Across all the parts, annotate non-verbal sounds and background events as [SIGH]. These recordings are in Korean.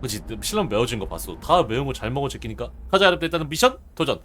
그치 신랑 매워진 거 봤어. 다 매운 거 잘 먹어 제끼니까. 가자 여러분들. 일단은 미션 도전.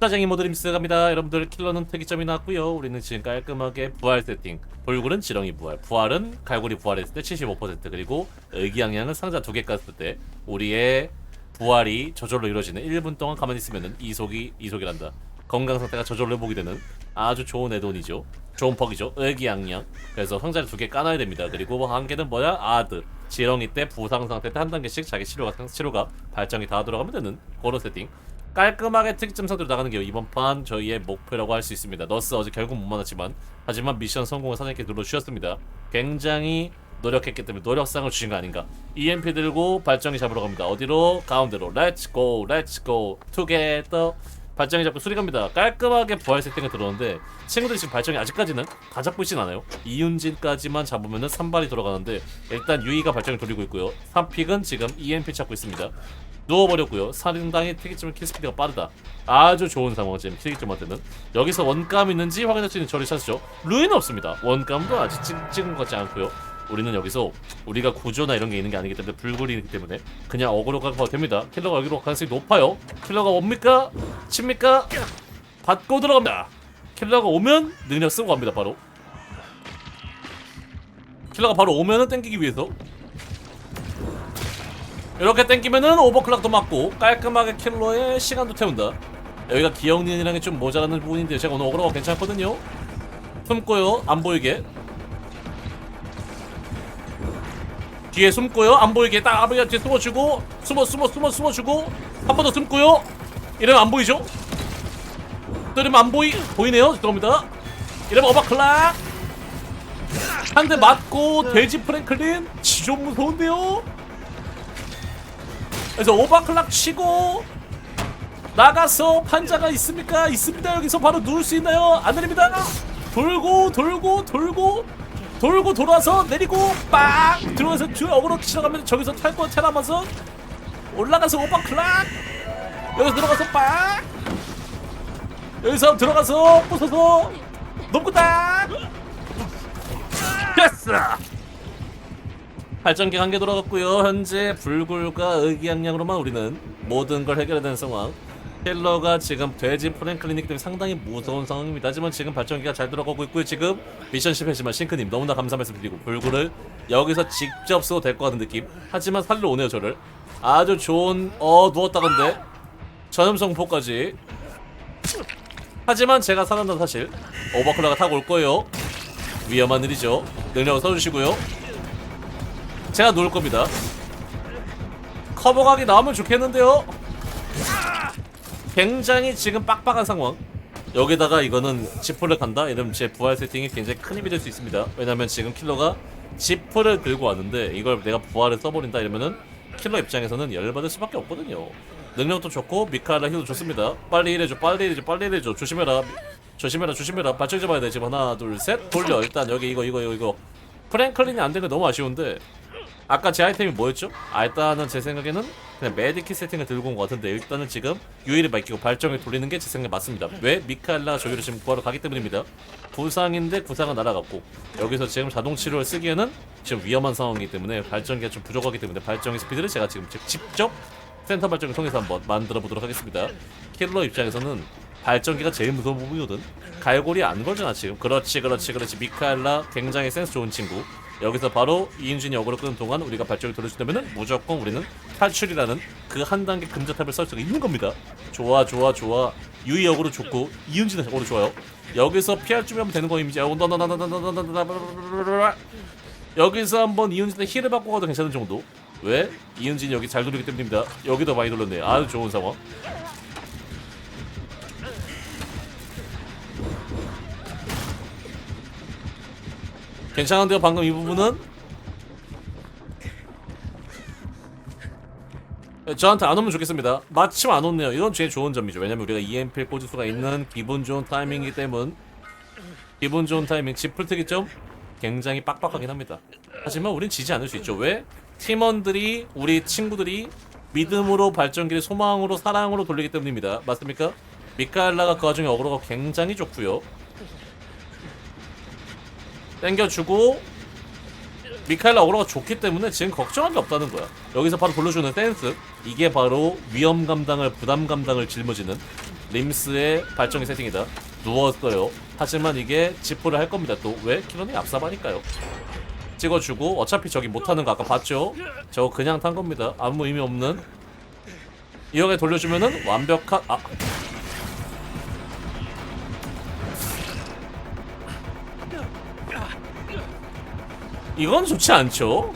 짜장이 모드 림스 갑니다. 여러분들 킬러는 특이점이 나왔고요. 우리는 지금 깔끔하게 부활 세팅. 돌굴은 지렁이 부활. 부활은 갈고리 부활했을 때 75% 그리고 의기양양은 상자 두 개 깠을 때 우리의 부활이 저절로 이루어지는 1분 동안 가만히 있으면은 이속이 이속이란다. 건강 상태가 저절로 회복이 되는 아주 좋은 애돈이죠 좋은 퍽이죠 의기양양 그래서 상자를 두 개 까놔야 됩니다 그리고 한 개는 뭐야 아드 지렁이 때 부상 상태 때 한 단계씩 자기 치료가 치료가 발정이 다 들어가면 되는 그런 세팅 깔끔하게 특이점 상태로 나가는 게 이번 판 저희의 목표라고 할 수 있습니다. 너스 어제 결국 못 만났지만 하지만 미션 성공을 사장님께 눌러주셨습니다. 굉장히 노력했기 때문에 노력상을 주신 거 아닌가. EMP 들고 발정이 잡으러 갑니다. 어디로? 가운데로. Let's go, together. 발정이 잡고 수리 갑니다. 깔끔하게 부활 세팅을 들어오는데 친구들이 지금 발정이 아직까지는 다 잡고 있진 않아요. 이윤진까지만 잡으면은 3발이 돌아가는데 일단 유이가 발정을 돌리고 있고요. 3픽은 지금 EMP 찾고 있습니다. 누워버렸고요. 살인당의 특이점은 킬스피드가 빠르다. 아주 좋은 상황 지금 특이점한테는 여기서 원감 있는지 확인할 수 있는 저리 찾으죠. 루인은 없습니다. 원감도 아직 찍, 찍은 것 같지 않고요. 우리는 여기서 우리가 구조나 이런 게 있는 게 아니기 때문에 불굴이기 때문에 그냥 어그로가 가도 됩니다. 킬러가 여기로 갈 가능성이 높아요. 킬러가 옵니까? 칩니까? 받고 들어갑니다. 킬러가 오면 능력 쓰고 갑니다. 바로 킬러가 바로 오면은 땡기기 위해서 이렇게 땡기면은 오버클락도 맞고 깔끔하게 킬러의 시간도 태운다 여기가 기억니은이랑이 좀 모자라는 부분인데 제가 오늘 어그로가 괜찮거든요 숨고요 안 보이게 뒤에 숨고요. 안 보이게 딱 아버지가 뒤에 숨어주고 숨어 숨어 숨어 숨어주고 한 번 더 숨고요. 이러면 안 보이죠? 이러면 안 보이 보이네요. 죄송합니다. 이러면 오버클락. 한 대 맞고 돼지 프랭클린. 지좀 무서운데요? 그래서 오버클락 치고 나가서 판자가 있습니까? 있습니다. 여기서 바로 누울 수 있나요? 안 내립니다. 돌고 돌고 돌고 돌고 돌아서 내리고 빡 들어가서 뒤로 어그로 치러가면 저기서 탈거 테라면서 올라가서 오버클락! 여기서 들어가서 빡 여기서 들어가서 부숴서 넘고 딱! 됐어! 발전기 한 개 돌아갔고요. 현재 불굴과 의기양양으로만 우리는 모든 걸 해결해야 되는 상황. 힐러가 지금 돼지 프랭클리닉 때문에 상당히 무서운 상황입니다. 하지만 지금 발전기가 잘 돌아가고 있고요. 지금 미션 실패했지만 싱크님 너무나 감사 말씀드리고 불굴을 여기서 직접 써도 될 것 같은 느낌. 하지만 살려 오네요 저를. 아주 좋은 어 누웠다 건데 전염성포까지. 하지만 제가 살았다는 사실 오버클러가 타고 올 거예요. 위험한 일이죠. 능력을 써주시고요. 제가 누울 겁니다. 커버각이 나오면 좋겠는데요. 굉장히 지금 빡빡한 상황. 여기다가 이거는 지프를 간다? 이러면 제 부활 세팅이 굉장히 큰 힘이 될 수 있습니다. 왜냐면 지금 킬러가 지프를 들고 왔는데 이걸 내가 부활을 써버린다 이러면은 킬러 입장에서는 열받을 수밖에 없거든요. 능력도 좋고 미카라 힐도 좋습니다. 빨리 일해줘, 빨리 일해줘, 빨리 일해줘. 조심해라, 조심해라, 조심해라. 발전 잡아야 돼. 지금 하나, 둘, 셋. 돌려. 일단 여기 이거, 이거, 이거. 프랭클린이 안 되는 게 너무 아쉬운데 아까 제 아이템이 뭐였죠? 아 일단은 제 생각에는 그냥 메디킷 세팅을 들고 온 것 같은데 일단은 지금 유일을 맡기고 발정을 돌리는 게 제 생각에 맞습니다. 왜? 미카엘라 저기로 지금 구하러 가기 때문입니다. 부상인데 구상은 날아갔고 여기서 지금 자동 치료를 쓰기에는 지금 위험한 상황이기 때문에 발전기가 좀 부족하기 때문에 발정의 스피드를 제가 지금 직- 직접 센터 발정을 통해서 한번 만들어 보도록 하겠습니다. 킬러 입장에서는 발전기가 제일 무서운 부분이거든. 갈고리 안 걸잖아 지금. 그렇지 그렇지 그렇지. 미카엘라 굉장히 센스 좋은 친구 여기서 바로 이인준이 어그로 끄는 동안 우리가 발전을 돌려준다면 무조건 우리는 탈출이라는 그 한 단계 금자탑을 썰 수가 있는 겁니다 좋아 좋아 좋아 유이 어그로 좋고 이은진의 어그로 좋아요 여기서 피할 준비하면 되는 거 이미지 여기서 한번 이은진의 힐을 받고 가도 괜찮은 정도 왜? 이은진이 여기 잘 돌리기 때문입니다 여기도 많이 돌렸네 아주 좋은 상황 괜찮은데요? 방금 이 부분은? 네, 저한테 안 오면 좋겠습니다. 마침 안 오네요. 이건 제일 좋은 점이죠. 왜냐면 우리가 EMP를 꽂을 수가 있는 기분 좋은 타이밍이기 때문. 기분 좋은 타이밍. 지풀 특이점 굉장히 빡빡하긴 합니다. 하지만 우린 지지 않을 수 있죠. 왜? 팀원들이 우리 친구들이 믿음으로 발전기를 소망으로 사랑으로 돌리기 때문입니다. 맞습니까? 미카엘라가 그 와중에 어그로가 굉장히 좋고요 땡겨주고 미카엘라 어그로가 좋기 때문에 지금 걱정할 게 없다는 거야. 여기서 바로 돌려주는 댄스. 이게 바로 위험 감당을 부담 감당을 짊어지는 림스의 발정의 세팅이다. 누웠어요. 하지만 이게 지포를 할 겁니다. 또 왜? 키런이 앞사바니까요. 찍어주고 어차피 저기 못하는 거 아까 봤죠? 저거 그냥 탄 겁니다. 아무 의미 없는 이렇게 돌려주면은 완벽한 아 이건 좋지 않죠?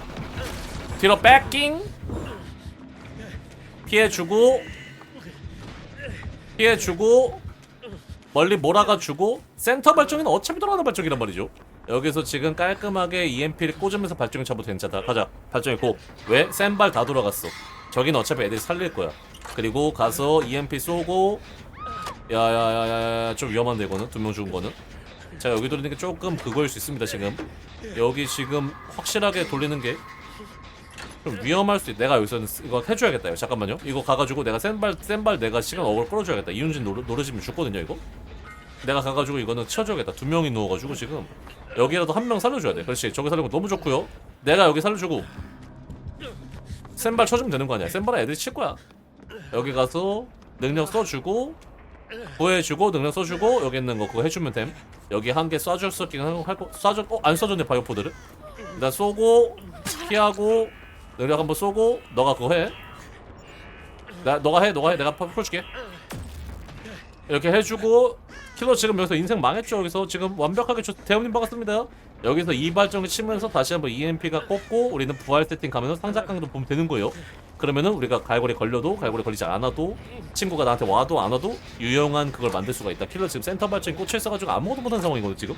뒤로 백킹. 피해주고. 피해주고. 멀리 몰아가주고. 센터 발정이는 어차피 돌아가는 발정이란 말이죠. 여기서 지금 깔끔하게 EMP를 꽂으면서 발정이 잡아도 괜찮다. 가자. 발정이 고. 왜? 센 발 다 돌아갔어. 저기는 어차피 애들이 살릴 거야. 그리고 가서 EMP 쏘고. 야야야야야 좀 위험한데 이거는? 두 명 죽은 거는 자 여기 돌리는 게 조금 그거일 수 있습니다 지금 여기 지금 확실하게 돌리는 게 좀 위험할 수 있. 내가 여기서는 쓰- 이거 해줘야겠다. 잠깐만요. 이거 가가지고 내가 센발 센발 내가 시간 어글 끌어줘야겠다. 이윤진 노르 노르지면 죽거든요 이거. 내가 가가지고 이거는 쳐줘야겠다. 두 명이 누워가지고 지금 여기라도 한 명 살려줘야 돼. 그렇지. 저기 살리고 너무 좋고요. 내가 여기 살려주고 센발 쳐주면 되는 거 아니야. 센발은 애들이 칠 거야. 여기 가서 능력 써주고 구해주고 능력 써주고 여기 있는 거 그거 해주면 됨. 여기 한 개 쏴줄 수 있긴 할거 쏴줘. 어안 쏴줬네 바이오포드를. 일단 쏘고 피하고 능력 한번 쏘고 너가 그거 해. 나 너가 해 너가 해 내가 풀- 풀어줄게. 이렇게 해주고 킬러 지금 여기서 인생 망했죠. 여기서 지금 완벽하게 저 대형님 박았습니다. 여기서 이발정을 치면서 다시 한번 EMP가 꽂고 우리는 부활 세팅 가면은 상작강도 보면 되는 거예요. 그러면은 우리가 갈고리 걸려도 갈고리 걸리지 않아도 친구가 나한테 와도 안 와도 유용한 그걸 만들 수가 있다. 킬러 지금 센터 발전이 꽂혀 있어가지고 아무것도 못하는 상황이거든 지금.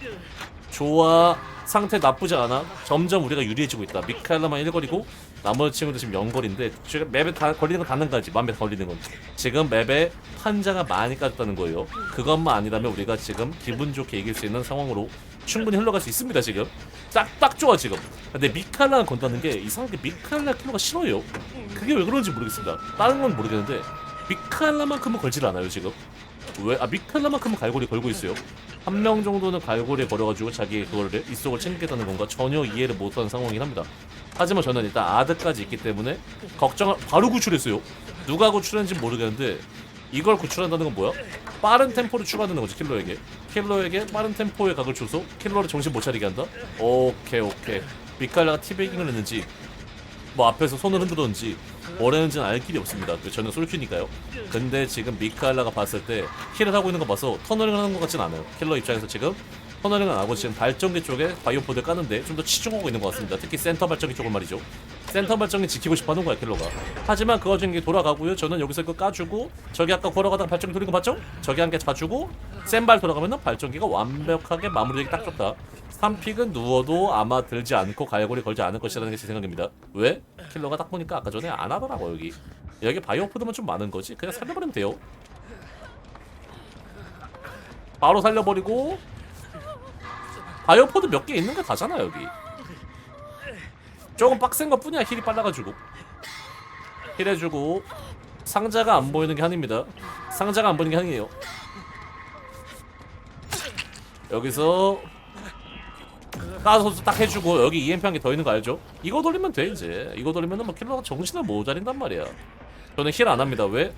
좋아. 상태 나쁘지 않아. 점점 우리가 유리해지고 있다. 미카엘라만 1거리고 나머지 친구들 지금 0거리인데 지금 맵에 다 걸리는 건 닿는 거지. 맘에 걸리는 건. 지금 맵에 판자가 많이 까졌다는 거예요. 그것만 아니라면 우리가 지금 기분 좋게 이길 수 있는 상황으로 충분히 흘러갈 수 있습니다 지금. 딱딱 좋아 지금. 근데 미카엘라는 건다는 게 이상하게 미카엘라 킬러가 싫어요. 그게 왜 그런지 모르겠습니다. 다른 건 모르겠는데 미카엘라만큼은 걸질 않아요 지금. 왜? 아 미칼라만큼은 갈고리 걸고 있어요. 한 명 정도는 갈고리에 걸어가지고 자기 그거를 이속을 챙기겠다는 건가? 전혀 이해를 못하는 상황이긴 합니다. 하지만 저는 일단 아드까지 있기 때문에 걱정을 바로 구출했어요. 누가 구출했는지 모르겠는데 이걸 구출한다는 건 뭐야? 빠른 템포를 추가하는 거지 킬러에게. 킬러에게 빠른 템포의 각을 줘서 킬러를 정신 못 차리게 한다. 오케이 오케이. 미칼라가 티베이킹을 했는지 뭐 앞에서 손을 흔들었는지 뭘 했는지는 알 길이 없습니다. 그 저는 솔큐니까요. 근데 지금 미카엘라가 봤을 때 힐을 하고 있는 거 봐서 터널링 하는 것 같진 않아요. 킬러 입장에서 지금 터널링은 안 하고 지금 발전기 쪽에 바이오포드 까는데 좀 더 치중하고 있는 것 같습니다. 특히 센터 발전기 쪽은 말이죠. 센터 발전기 지키고 싶어 하는 거야 킬러가. 하지만 그 와중에 돌아가고요. 저는 여기서 이거 까주고 저기 아까 걸어가다가 발전기 돌린 거 봤죠? 저기 한개 차주고 센 발 돌아가면은 발전기가 완벽하게 마무리되기 딱 좋다. 3픽은 누워도 아마 들지 않고 갈고리 걸지 않을 것이라는 게 제 생각입니다. 왜? 킬러가 딱 보니까 아까 전에 안 하더라고 여기. 여기 바이오포드만 좀 많은 거지. 그냥 살려버리면 돼요. 바로 살려버리고 바이오포드 몇 개 있는 게 다잖아 여기. 조금 빡센 것 뿐이야 힐이 빨라가지고. 힐 해주고 상자가 안 보이는 게 한입니다. 상자가 안 보이는 게 한이에요. 여기서 까서 딱 해주고 여기 EMP 한 개 더 있는 거 알죠? 이거 돌리면 돼 이제 이거 돌리면은 뭐 킬러가 정신을 못 차린단 말이야 저는 힐 안 합니다 왜?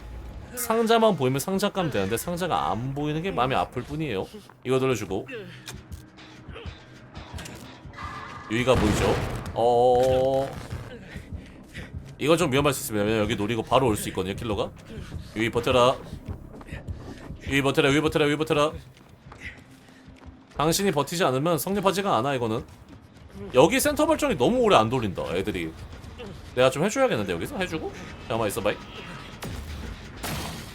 상자만 보이면 상자 까면 되는데 상자가 안 보이는 게 마음이 아플 뿐이에요 이거 돌려주고 유이가 보이죠? 어... 이거 좀 위험할 수 있습니다. 왜냐면 여기 노리고 바로 올 수 있거든요 킬러가. 유이 버텨라. 유이 버텨라 유이 버텨라 유이 버텨라. 당신이 버티지 않으면 성립하지가 않아 이거는. 여기 센터 발전이 너무 오래 안 돌린다 애들이. 내가 좀 해줘야겠는데 여기서? 해주고? 잠깐만 있어봐.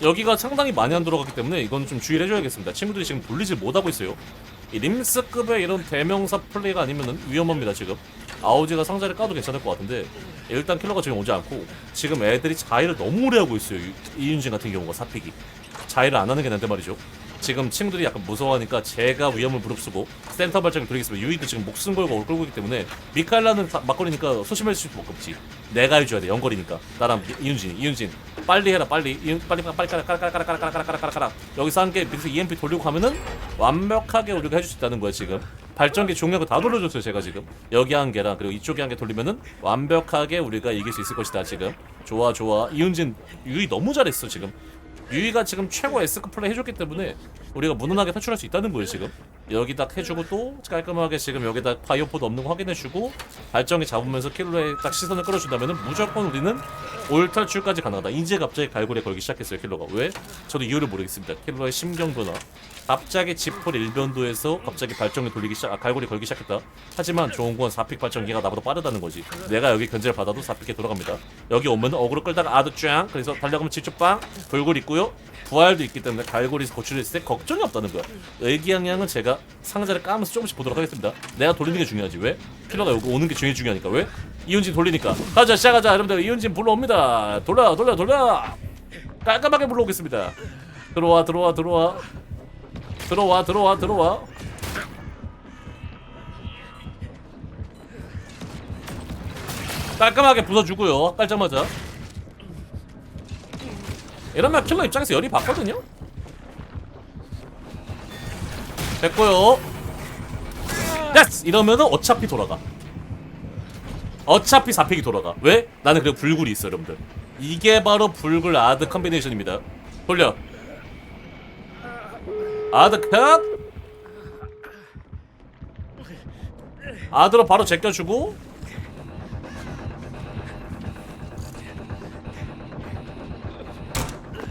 여기가 상당히 많이 안 돌아갔기 때문에 이건 좀 주의를 해줘야겠습니다. 친구들이 지금 돌리질 못하고 있어요 이 림스급의 이런 대명사 플레이가 아니면은 위험합니다 지금. 아우지가 상자를 까도 괜찮을 것 같은데 일단 킬러가 지금 오지 않고 지금 애들이 자해를 너무 오래 하고 있어요. 이- 이윤진 같은 경우가 사픽이. 자해를 안 하는 게 난데 말이죠 지금 친구들이 약간 무서워하니까 제가 위험을 무릅쓰고 센터 발전을 돌리겠습니다. 유이도 지금 목숨 걸고 올 끌고 있기 때문에 미카엘라는 사- 막걸리니까 소심할 수밖에 없지. 내가 해줘야 돼. 영거리니까. 나랑 이- 이윤진, 이윤진 빨리 해라 빨리. 이윤 빨리 빨리 빨리 까라 까라 까라 까라 까라 까라 까라 까라 여기서 한개 밑에서 EMP 돌리고 가면은 완벽하게 우리가 해줄 수 있다는 거야 지금. 발전기 종료가 다 돌려줬어요 제가 지금 여기 한 개랑 그리고 이쪽에 한 개 돌리면은 완벽하게 우리가 이길 수 있을 것이다 지금 좋아 좋아 이은진 유이 너무 잘했어 지금 유이가 지금 최고 S급 플레이 해줬기 때문에 우리가 무난하게 탈출할 수 있다는 거예요 지금 여기 딱 해주고 또 깔끔하게 지금 여기다 파이어포드 없는 거 확인해주고 발전기 잡으면서 킬러에 딱 시선을 끌어준다면은 무조건 우리는 올 탈출까지 가능하다 이제 갑자기 갈고리에 걸기 시작했어요 킬러가 왜? 저도 이유를 모르겠습니다 킬러의 심경 변화 갑자기 지폴 일변도에서 갑자기 발전기 돌리기 시작, 아, 갈고리 걸기 시작했다. 하지만 좋은 건 4픽 발전기가 나보다 빠르다는 거지. 내가 여기 견제를 받아도 4픽에 돌아갑니다. 여기 오면 어그로 끌다가 아드 쫙, 그래서 달려가면 직접 빵, 불골 있고요. 부활도 있기 때문에 갈고리에서 고출했을 때 걱정이 없다는 거야. 의기양양은 제가 상자를 까면서 조금씩 보도록 하겠습니다. 내가 돌리는 게 중요하지. 왜? 필러가 여기 오는 게 제일 중요하니까. 왜? 이윤진 돌리니까. 가자, 시작하자. 여러분들 이윤진 불러옵니다. 돌려, 돌려, 돌려. 깔끔하게 불러오겠습니다. 들어와, 들어와, 들어와. 들어와 들어와 들어와 깔끔하게 부숴주고요 깔자마자 이러면 킬러 입장에서 열이 받거든요 됐고요. 예스 이러면은 어차피 돌아가. 어차피 4팩이 돌아가. 왜? 나는 그리고 불굴이 있어 여러분들. 이게 바로 불굴 아드 컨비네이션입니다. 돌려. 아드 컷! 아드로 바로 제껴주고.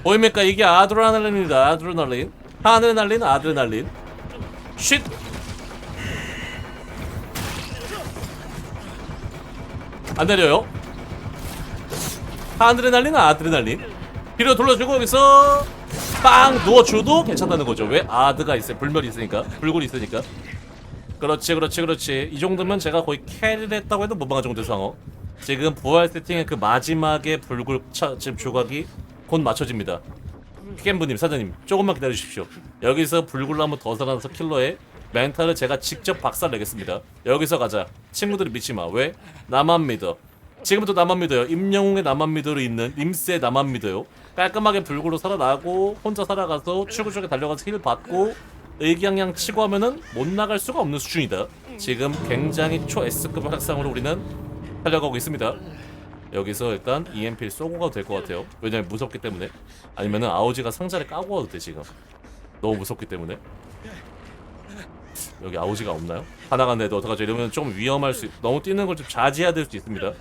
보입니까? 이게 아드레날린입니다. 아드레날린. 하늘 날린 아드레날린 쉿. 안 내려요. 날리는 아드레날린. 뒤로 돌려주고 여기서 빵 누워줘도 괜찮다는 거죠. 왜? 아드가 있어요. 불멸이 있으니까. 불굴이 있으니까. 그렇지 그렇지 그렇지. 이 정도면 제가 거의 캐리를 했다고 해도 무방한 정도의 상황. 지금 부활 세팅의 그 마지막에 불굴 차, 지금 조각이 곧 맞춰집니다 피겜부님 사장님 조금만 기다려주십시오. 여기서 한번 더 살아나서 킬러의 멘탈을 제가 직접 박살내겠습니다. 여기서 가자. 친구들이 믿지마. 왜? 나만 믿어. 지금부터 나만 믿어요. 임영웅의 나만 믿어로 있는 임스의 나만 믿어요. 깔끔하게 불구로 살아나고 혼자 살아가서 출구 쪽에 달려가서 힐 받고 의기양양 치고 하면은 못 나갈 수가 없는 수준이다. 지금 굉장히 초 S급 학상으로 우리는 달려가고 있습니다 여기서 일단 EMP를 쏘고 가도 될 것 같아요. 왜냐면 무섭기 때문에. 아니면은 아오지가 상자를 까고 와도 돼 지금. 너무 무섭기 때문에. 여기 아오지가 없나요? 하나 간데도 어떡하죠? 이러면 좀 위험할 수 있... 너무 뛰는 걸 좀 자제해야 될 수 있습니다.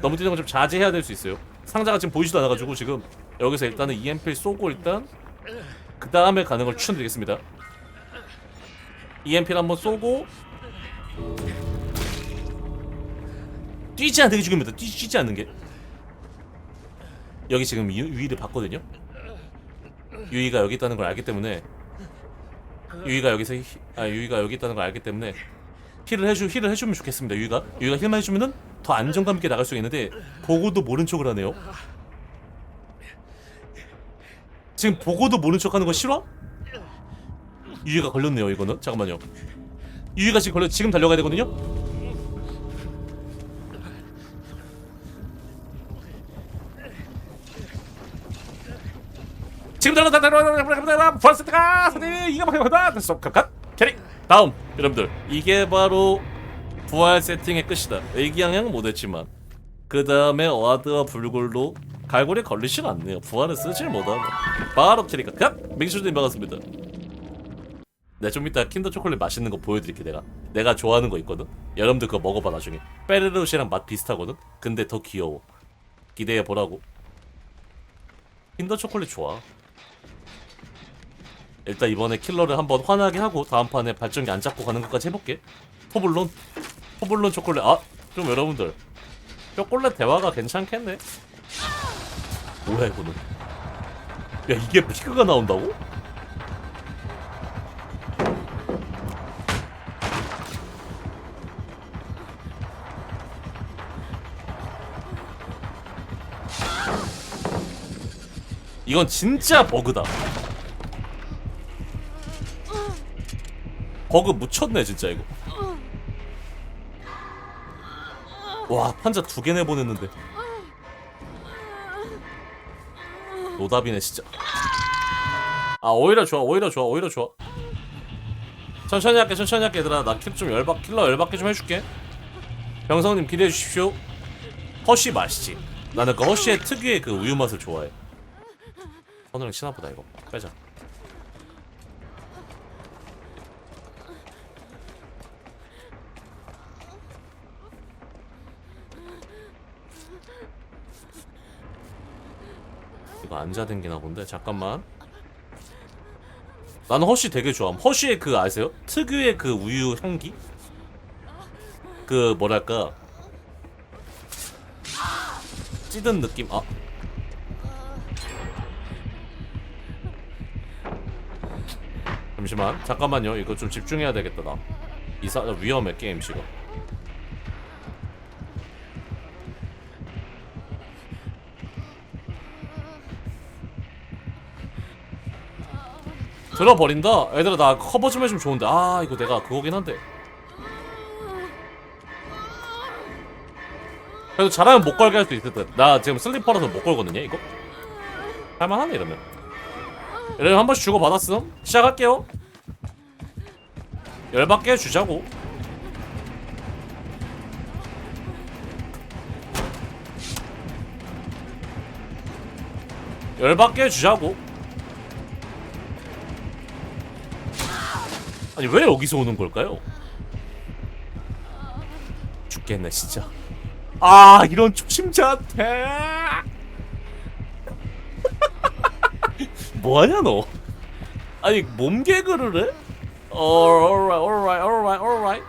너무 뛰는 걸 좀 자제해야 될 수 있어요. 상자가 지금 보이지도 않아가지고 지금 여기서 일단은 EMP를 쏘고 일단 그 다음에 가는 걸 추천드리겠습니다. EMP를 한번 쏘고 뛰지 않는 게 중요합니다. 뛰, 뛰지 않는 게. 여기 지금 유, 유이를 봤거든요. 유이가 여기 있다는 걸 알기 때문에 유이가 여기서 히, 아 유이가 여기 있다는 걸 알기 때문에 힐을 해주 힐을 해주면 좋겠습니다 유이가. 유이가 힐만 해주면은 더 안정감 있게 나갈 수 있는데 보고도 모른 척을 하네요. 지금 보고도 모른 척하는 거 싫어? 유이가 걸렸네요 이거는. 잠깐만요. 유이가 지금 걸려 지금 달려가야 되거든요 달려가 벌스트가 이게 막다 됐어 컷 캐리. 다음 여러분들. 이게 바로 부활 세팅의 끝이다. 의기양양은 못했지만 그 다음에 와드와 불굴로 갈고리 걸리진 않네요. 부활을 쓰질 못하고. 바로 캐리가 컷. 맹수님 반갑습니다. 네, 좀 이따 킨더 초콜릿 맛있는 거 보여드릴게 내가. 내가 좋아하는 거 있거든. 여러분들 그거 먹어봐 나중에. 페르로시랑 맛 비슷하거든? 근데 더 귀여워. 기대해 보라고. 킨더 초콜릿 좋아 일단 이번에 킬러를 한번 화나게 하고 다음 판에 발전기 안 잡고 가는 것까지 해볼게. 포블론? 포블론 초콜릿. 아좀 여러분들. 초콜릿 대화가 괜찮겠네. 뭐야 이거는? 야 이게 피크가 나온다고? 이건 진짜 버그다 버그 묻혔네 진짜 이거. 와 판자 두 개 내보냈는데. 노답이네 진짜. 아 오히려 좋아 오히려 좋아 오히려 좋아. 천천히 할게 천천히 할게 얘들아. 나 킬 좀 열받 킬러 열받게 좀 해줄게. 병성님 기대해 주십시오. 허쉬 맛이지. 나는 그 허쉬의 특유의 그 우유 맛을 좋아해. 선우랑 친하보다 이거. 빼자 이거 앉아 댕기나 본데? 잠깐만. 나는 허쉬 되게 좋아함. 허쉬의 그 아세요? 특유의 그 우유 향기? 그 뭐랄까? 찌든 느낌? 아. 잠시만. 잠깐만요. 이거 좀 집중해야 되겠다 나. 이사 위험해 게임 시가 들어버린다? 얘들아 나 커버 좀 해주면 좋은데. 아 이거 내가 그거긴 한데. 그래도 잘하면 못 걸게 할 수 있을 듯나 지금 슬리퍼라서 못 걸거든요 이거? 할만하네 이러면. 이러면 한 번씩 주고받았음. 시작할게요. 열받게 주자고. 열받게 주자고 아니 왜 여기서 오는 걸까요? 죽겠네 진짜. 아 이런 초심자한테. [LAUGHS] 뭐하냐 너? 아니 몸 개그를 해? 어, alright alright alright alright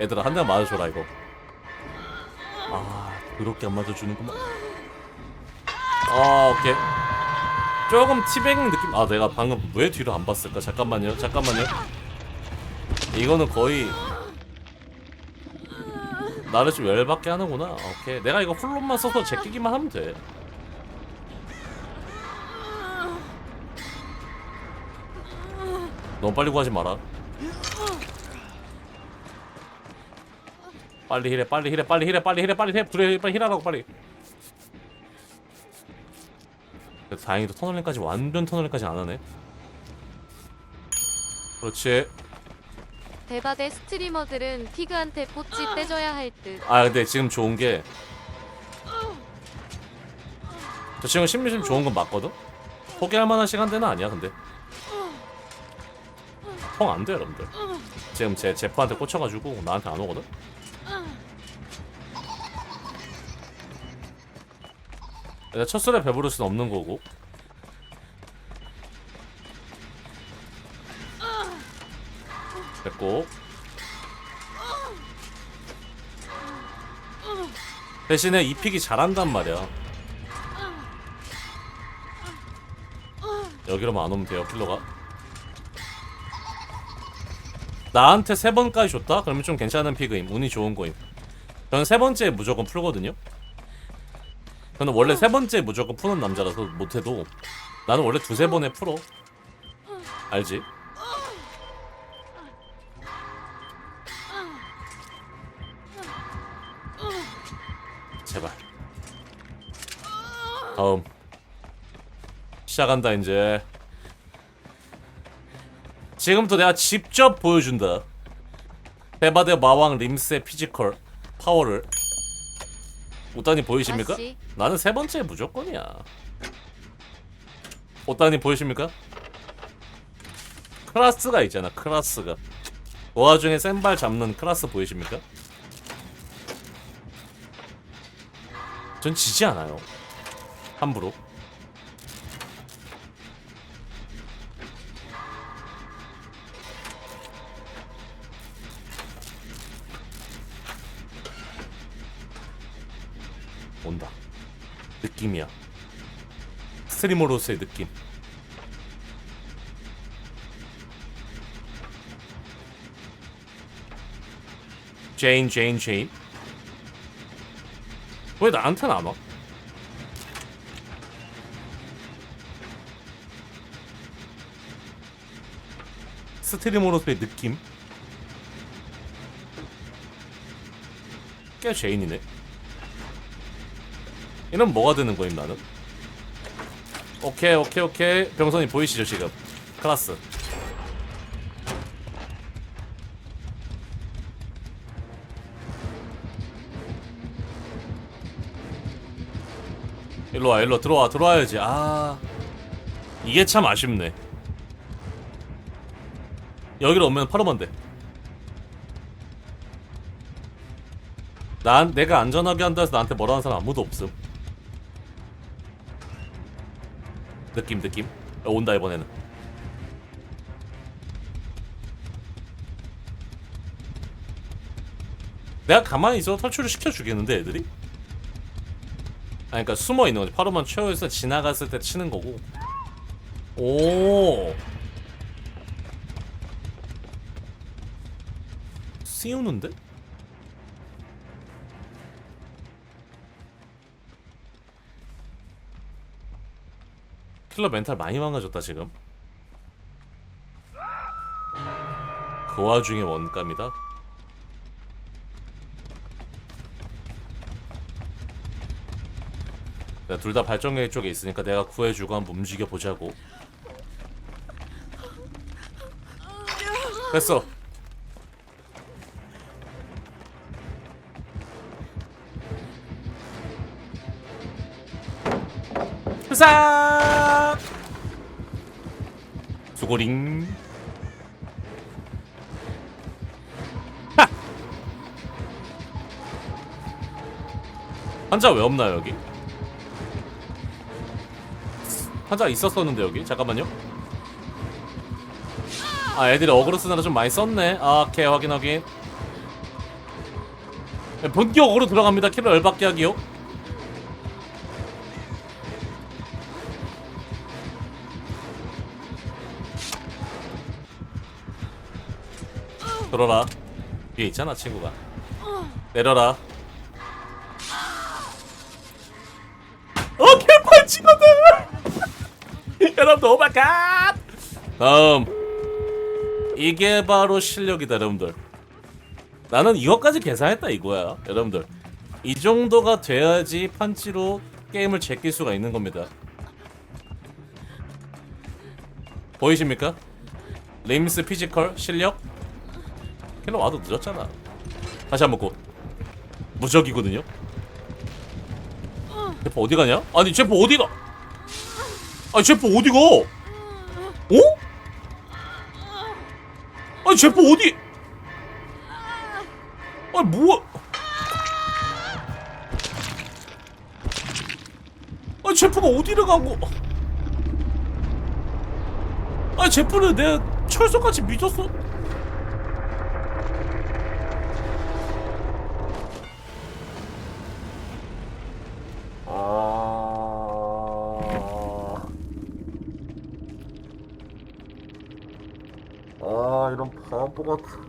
얘들아 한 대 맞아줘라 이거. 아 그렇게 안 맞아주는구만. 아 오케이 조금 티뱅 느낌? 아 내가 방금 왜 뒤로 안 봤을까? 잠깐만요 잠깐만요. 이거는 거의 나를 좀 열받게 하는구나. 오케이. 내가 이거 훌론만 써서 제끼기만 하면 돼. 너무 빨리 구하지 마라. 빨리 힐해 빨리 힐해 빨리 힐해 빨리 힐해 빨리 해 둘이 빨리 힐하라고 빨리 그래도 다행히도 터널링까지 완전 터널링까지 안 하네 그렇지 대바대 스트리머들은 피그한테 포치 떼줘야 할 듯. 아 근데 지금 좋은 게 저 친구 심리심 좋은 건 맞거든? 포기할 만한 시간대는 아니야 근데 통안돼 여러분들 지금 제 제프한테 꽂혀가지고 나한테 안 오거든? 일단 첫 술에 배부를 수는 없는 거고. 됐고. 대신에 이 픽이 잘한단 말이야. 여기로만 안 오면 돼요 킬러가. 나한테 세 번까지 줬다? 그러면 좀 괜찮은 픽임. 운이 좋은 거임. 저는 세 번째 무조건 풀거든요 저는 원래 세 번째 무조건 푸는 남자라서 못해도 나는 원래 두세 번에 풀어. 알지? 제발. 다음. 시작한다 이제. 지금부터 내가 직접 보여준다. 대바대 마왕 림스의 피지컬 파워를 오따니 보이십니까? 다시. 나는 세 번째 무조건이야 오따니 보이십니까? 클라스가 있잖아 클라스가 그 와중에 센발 잡는 클라스 보이십니까? 전 지지 않아요 함부로 느낌이야. 스트리머로서의 느낌. 제인 제인 제인. 왜 나한테는 안 와? 스트리머로서의 느낌? 꽤 제인이네 이러면 뭐가 되는 거임 나는? 오케이 오케이 오케이. 병선이 보이시죠 지금? 클라스. 일로와 일로 들어와 들어와야지. 아 이게 참 아쉽네. 여기로 오면 팔로만 돼난 내가 안전하게 한다 해서 나한테 뭐라는 사람 아무도 없음. 느낌 느낌? 어, 온다 이번에는. 내가 가만히 있어도 탈출을 시켜주겠는데 애들이? 아니 그러니까 숨어 있는 거지. 파로만 최후에서 지나갔을 때 치는 거고. 오! 씌우는데? 킬러 멘탈 많이 망가졌다 지금 그 와중에 원감이다 둘 다 발전기 쪽에 있으니까 내가 구해주고 한번 움직여 보자고. 됐어. 싹. 수고링. 하! 환자 왜 없나요 여기? 환자 있었었는데 여기 잠깐만요 아 애들이 어그로 쓰느라 좀 많이 썼네 아 오케이 확인 확인 네, 본격으로 들어갑니다 킬러 열받게 하기요 들어라. 뒤에 있잖아 친구가. 내려라. 오케이 펀치거든 여러분들 오마갓! 다음. 이게 바로 실력이다 여러분들. 나는 이것까지 계산했다 이거야 여러분들. 이 정도가 돼야지 판치로 게임을 제낄 수가 있는 겁니다. 보이십니까? 림스 피지컬 실력 킬러 와도 늦었잖아 다시 한번 고 무적이거든요 제프 어디 가냐? 아니 제프 어디 가? 아니 제프 어디 가? 어? 아니 제프 어디? 아니 뭐야? 아니 제프가 어디를 간 거? 아니 제프는 내 철석같이 믿었어. okumak